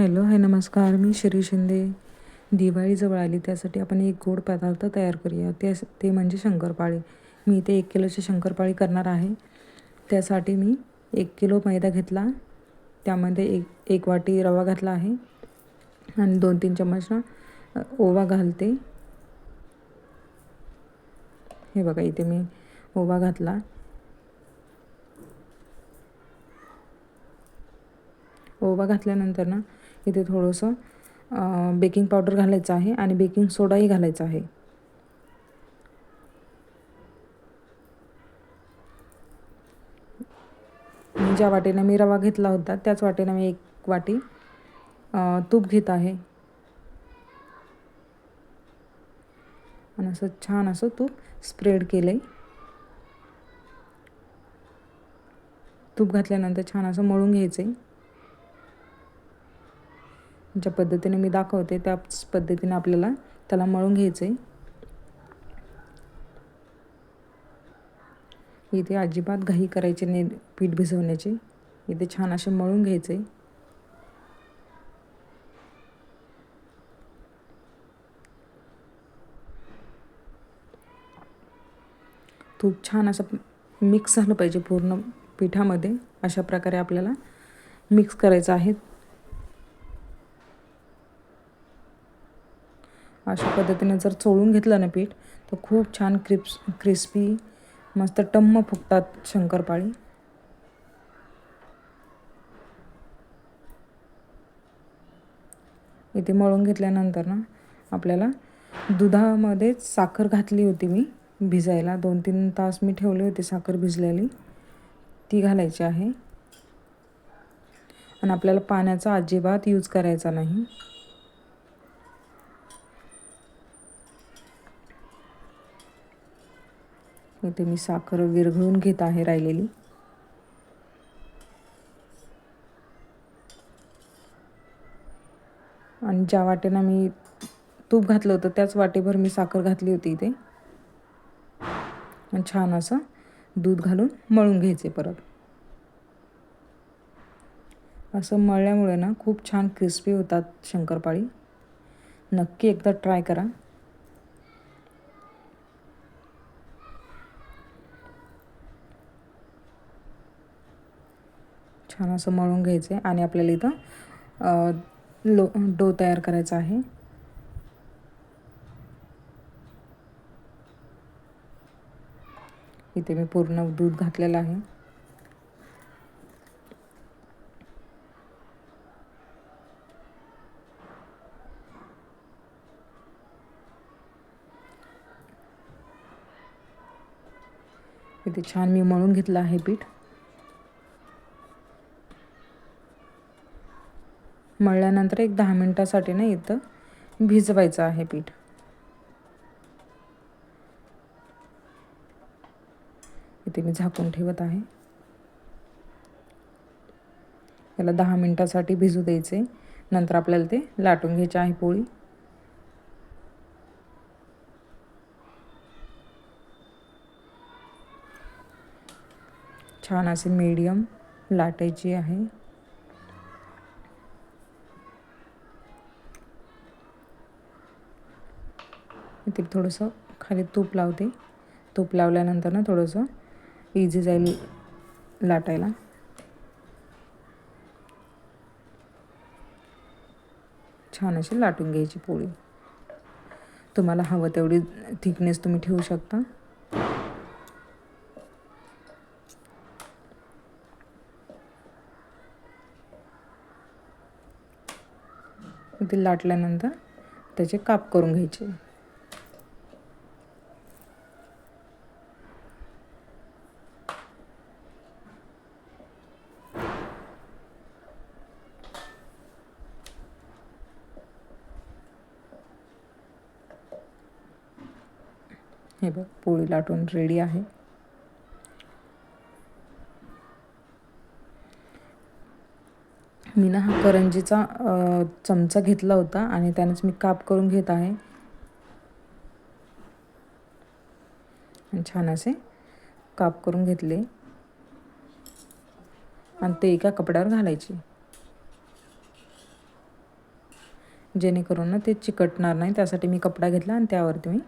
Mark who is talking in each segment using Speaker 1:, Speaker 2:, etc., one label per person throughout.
Speaker 1: Hello hi नमस्कार. मी श्री शिंदे. दिवाळीजवळ आली त्यासाठी आपण एक गोड पदार्थ तयार करूया. ते ते म्हणजे शंकरपाळी. मी इथे एक किलोची शंकरपाळी करणार आहे. त्यासाठी मी एक किलो मैदा घेतला. त्यामध्ये एक एक वाटी रवा घातला आहे. आणि दोन तीन चम्मच ओवा घालते. हे बघा इथे मी ओवा घातला. ओवा घातल्यानंतर ना इथे थोडंसं बेकिंग पावडर घालायचं आहे आणि बेकिंग सोडाही घालायचा आहे. ज्या वाटेनं मी रवा घेतला होता त्याच वाटेनं मी एक वाटी तूप घेत आहे. आणि असं छान असं तूप स्प्रेड केलं आहे तूप घातल्यानंतर छान असं मळून घ्यायचं आहे ज्या पद्धतीने मी दाखवते त्याच पद्धतीने आपल्याला त्याला मळून घ्यायचं आहे इथे अजिबात घाई करायची नाही पीठ भिजवण्याची. इथे छान असे मळून घ्यायचे तूप छान असं मिक्स झालं पाहिजे पूर्ण पिठामध्ये. अशा प्रकारे आपल्याला मिक्स करायचं आहे. अशा पद्धतीने जर चोळून घेतलं ना पीठ तर खूप छान क्रिप्स क्रिस्पी मस्त टम्म फुगतात शंकरपाळी. इथे मळून घेतल्यानंतर ना आपल्याला दुधामध्ये साखर घातली होती मी भिजायला. दोन तीन तास मी ठेवली होती साखर भिजलेली. ती घालायची आहे. आणि आपल्याला पाण्याचा अजिबात यूज करायचा नाही. इथे मी साखर विरघळून घेत आहे राहिलेली. आणि ज्या वाटेनं मी तूप घातलं होतं त्याच वाटेभर मी साखर घातली होती इथे. आणि छान असं दूध घालून मळून घ्यायचे परत. असं मळल्यामुळे ना खूप छान क्रिस्पी होतात शंकरपाळी. नक्की एकदा ट्राय करा. छान असं मळून घ्यायचं आहे आणि आपल्याला इथं लो डो तयार करायचा आहे. इथे मी पूर्ण दूध घातलेलं आहे. इथे छान मी मळून घेतलं आहे पीठ. मळल्यानंतर एक दहा मिनटासाठी ना इथं भिजवायचं आहे पीठ. इथे मी झाकून ठेवत आहे. याला दहा मिनटासाठी भिजू द्यायचे. नंतर आपल्याला ते लाटून घ्यायचे आहे पोळी. छान असे मीडियम लाटायची आहे. इथे थोडंसं खाली तूप लावते. तूप लावल्यानंतर ना थोडंसं इझी जाईल लाटायला. छान अशी लाटून घ्यायची पोळी. तुम्हाला हवं तेवढी थिकनेस तुम्ही ठेवू शकता. ते लाटल्यानंतर त्याचे काप करून घ्यायचे. हे बघ पोळी लाटून रेडी आहे. मी ना हा करंजीचा चमचा घेतला होता आणि त्यानेच मी काप करून घेत आहे. छान असे काप करून घेतले. आणि ते एका कपड्यावर घालायचे. जेणेकरून ना ते चिकटणार नाही त्यासाठी मी कपडा घेतला आणि त्यावरती मी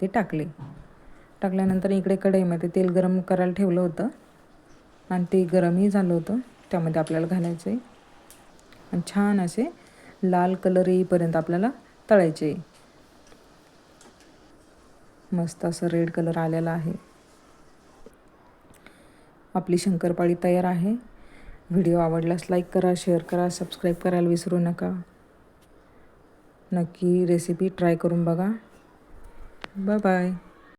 Speaker 1: ते टाकले. टाकल्यानंतर इकडे कढईमध्ये तेल गरम करायला ठेवलं होतं. आणि ते गरमही झालं होतं. त्यामध्ये आपल्याला घालायचं आहे आणि छान असे लाल कलर येईपर्यंत आपल्याला तळायचे मस्त असं रेड कलर आलेला आहे. आपली शंकरपाळी तयार आहे. व्हिडिओ आवडल्यास लाईक करा शेअर करा सबस्क्राईब करायला विसरू नका. नक्की रेसिपी ट्राय करून बघा. Bye bye